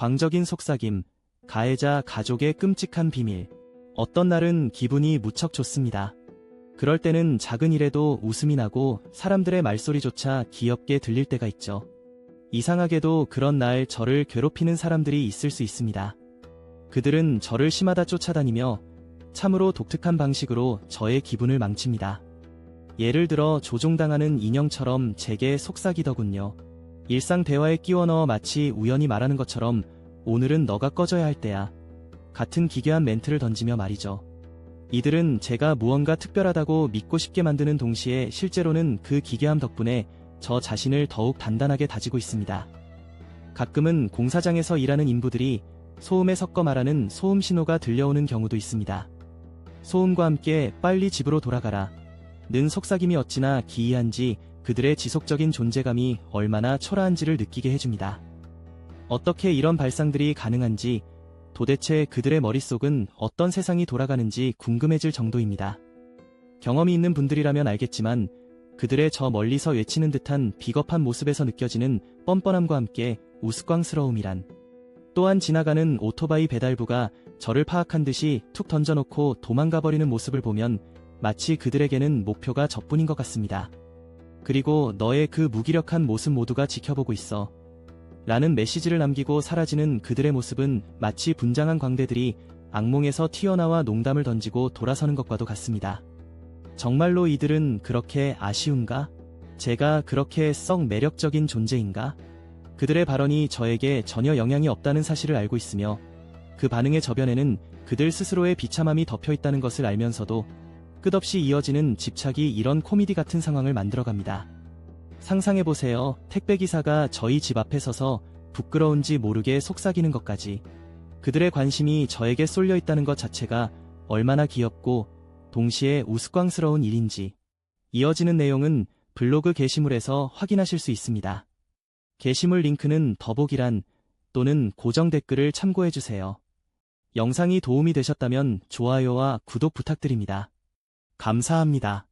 광적인 속삭임, 가해자 가족의 끔찍한 비밀. 어떤 날은 기분이 무척 좋습니다. 그럴 때는 작은 일에도 웃음이 나고 사람들의 말소리조차 귀엽게 들릴 때가 있죠. 이상하게도 그런 날 저를 괴롭히는 사람들이 있을 수 있습니다. 그들은 저를 심하다 쫓아다니며 참으로 독특한 방식으로 저의 기분을 망칩니다. 예를 들어 조종당하는 인형처럼 제게 속삭이더군요. 일상 대화에 끼워 넣어 마치 우연히 말하는 것처럼 오늘은 너가 꺼져야 할 때야. 같은 기괴한 멘트를 던지며 말이죠. 이들은 제가 무언가 특별하다고 믿고 싶게 만드는 동시에 실제로는 그 기괴함 덕분에 저 자신을 더욱 단단하게 다지고 있습니다. 가끔은 공사장에서 일하는 인부들이 소음에 섞어 말하는 소음 신호가 들려오는 경우도 있습니다. 소음과 함께 빨리 집으로 돌아가라. 는 속삭임이 어찌나 기이한지 그들의 지속적인 존재감이 얼마나 초라한지를 느끼게 해줍니다. 어떻게 이런 발상들이 가능한지 도대체 그들의 머릿속은 어떤 세상이 돌아가는지 궁금해질 정도입니다. 경험이 있는 분들이라면 알겠지만 그들의 저 멀리서 외치는 듯한 비겁한 모습에서 느껴지는 뻔뻔함과 함께 우스꽝스러움이란 또한 지나가는 오토바이 배달부가 저를 파악한 듯이 툭 던져놓고 도망가 버리는 모습을 보면 마치 그들에게는 목표가 저뿐인 것 같습니다. 그리고 너의 그 무기력한 모습 모두가 지켜보고 있어. 라는 메시지를 남기고 사라지는 그들의 모습은 마치 분장한 광대들이 악몽에서 튀어나와 농담을 던지고 돌아서는 것과도 같습니다. 정말로 이들은 그렇게 아쉬운가? 제가 그렇게 썩 매력적인 존재인가? 그들의 발언이 저에게 전혀 영향이 없다는 사실을 알고 있으며 그 반응의 저변에는 그들 스스로의 비참함이 덮여 있다는 것을 알면서도 끝없이 이어지는 집착이 이런 코미디 같은 상황을 만들어갑니다. 상상해보세요. 택배기사가 저희 집 앞에 서서 부끄러운지 모르게 속삭이는 것까지. 그들의 관심이 저에게 쏠려 있다는 것 자체가 얼마나 귀엽고 동시에 우스꽝스러운 일인지. 이어지는 내용은 블로그 게시물에서 확인하실 수 있습니다. 게시물 링크는 더보기란 또는 고정 댓글을 참고해주세요. 영상이 도움이 되셨다면 좋아요와 구독 부탁드립니다. 감사합니다.